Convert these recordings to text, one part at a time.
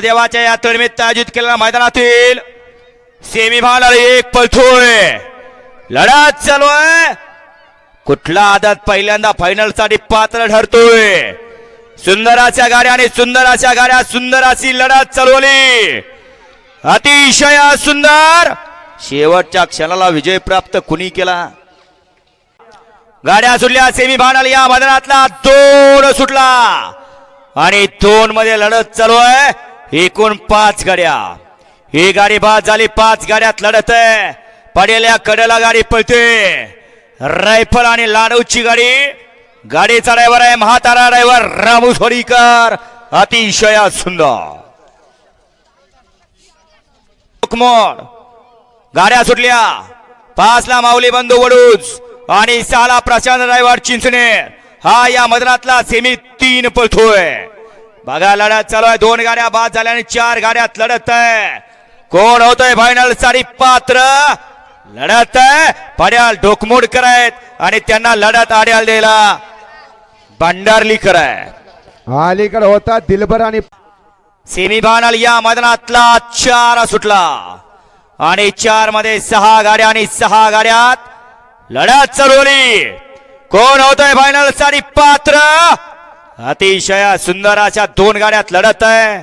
देवाच्या यात्रेनिमित्त आयोजित केलेल्या मैदानातील सेमीफायनल एक पळतोय लढत चालू आहे. कुठला आदत पहिल्यांदा फायनलसाठी पात्र ठरतोय? सुंदराच्या गाड्या आणि सुंदराच्या गाड्या सुंदराची लढत चालवली अतिशय सुंदर. शेवटच्या क्षणाला विजय प्राप्त कुणी केला? गाड्या सुटल्या सेमी फायनल या मैदानातला दोन सुटला. आणि दोन मध्ये लढत चालू आहे. एकूण पाच गाड्या. ही गाडी बाद झाली पाच गाड्यात लढत आहे. पडेल्या कडेला गाडी पळते. रायफल आणि लाडूची गाडी. गाडीचा ड्रायव्हर आहे म्हातारा ड्रायव्हर रामू सोडीकर अतिशय सुंदर. गाड्या सुटल्या. पाचला माऊली बंधू वडूज आणि सहाला प्रशांत ड्रायव्हर चिंचणे. हा या मदरातला सेमी तीन पळतोय. बघा लढत चालू आहे. दोन गाड्या बाद झाल्या आणि चार गाड्यात लढत आहे. कोण होतोय फायनलसाठी पात्र? लढत आहे. पड्याल डोकमोड करायत आणि त्यांना लढत आड्याल द्यायला भंडारली कराय. अलीकडे होता दिलबर आणि सेमीफायनल या मैदानातला चार सुटला. आणि चारमध्ये सहा गाड्या आणि सहा गाड्यात लढत चालवली कोण होतोय फायनलसाठी पात्र? अतिशय सुंदर अशा दोन गाड्यात लढत आहे.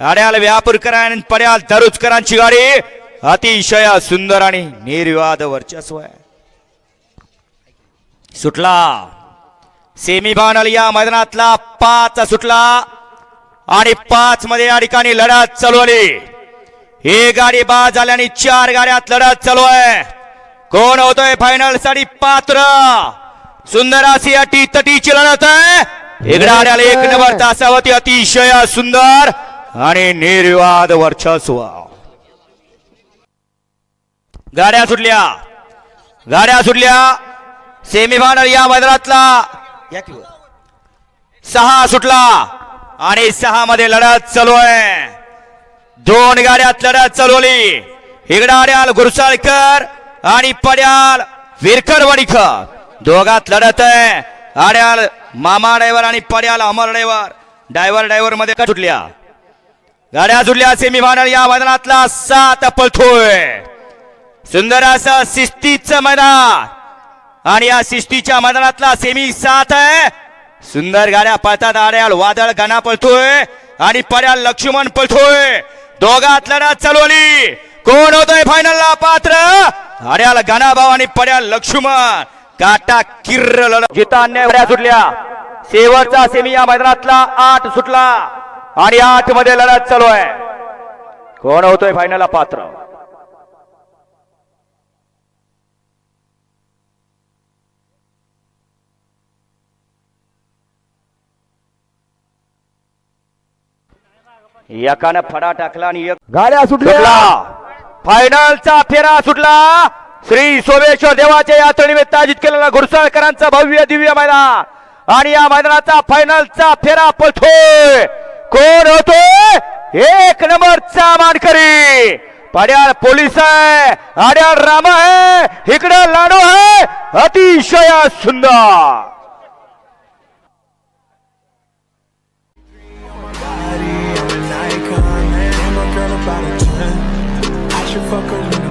अड्याल व्यापूरकर आणि पड्याल दरुजकरांची गाडी अतिशय सुंदर आणि निर्विवाद वर्चस्व आहे. सुटला. सेमीफायनल या मैदानातला पाच सुटला आणि पाच मध्ये या ठिकाणी लढत चालू आली. ही गाडी बाद झाल्याने चार गाड्यात लढत चालू आहे. कोण होतोय फायनलसाठी पात्र? सुंदर अशी अटी तटीची लढत आहे. इकडे आल्याला एक नंबर तासावती अतिशय सुंदर आणि निर्विवाद वर्चस्व. गाड्या सुटल्या. गाड्या सुटल्या. सेमीफायनल या मैदानातला. सहा सुटला आणि सहा मध्ये लढत चालू आहे. दोन गाड्यात लढत चालवली इकडे आड्याल गुरसाळकर आणि पड्याल विरकर वडीकर दोघात लढत आहे. आड्याल मामा ड्रायव्हर आणि पड्याल अमर ड्रायव्हर. ड्रायव्हर ड्रायव्हरमध्ये का सुटल्या. गाड्या सुटल्या सेमीफायनल या मैदानातला सात पळतोय. सुंदर असं शिस्तीचं मैदान. आणि या शिस्तीच्या मैदानातला सेमी सात आहे. सुंदर गाड्या पळतात आड्याल वादळ गाणा पळतोय. आणि पर्याल लक्ष्मण पळतोय. दोघात लढत चालवली. कोण होतोय फायनलला पात्र? आड्याल गाणाभाऊ आणि पर्याल लक्ष्मण. काटा किर्र लढत जिता अन्याय सुटल्या. शेवटचा सेमी या मैदानातला आठ सुटला. आणि आठमध्ये लढत चालू आहे. कोण होतोय फायनलला पात्र? एकानं फडा टाकला आणि एक गाड्या सुटल्या. सुटला. फायनलचा फेरा सुटला. श्री सोमेश्वर देवाच्या यात्रेनिमित्त आयोजित केलेला घुडसाळकरांचा भव्य दिव्य मैदान. आणि या मैदानाचा फायनलचा फेरा पळतोय. कोण होतो एक नंबरचा मानकरी. पाड्याळ पोलीस आहे आड्याळ राम आहे इकडं लाडू आहे अतिशय सुंदर. Fuck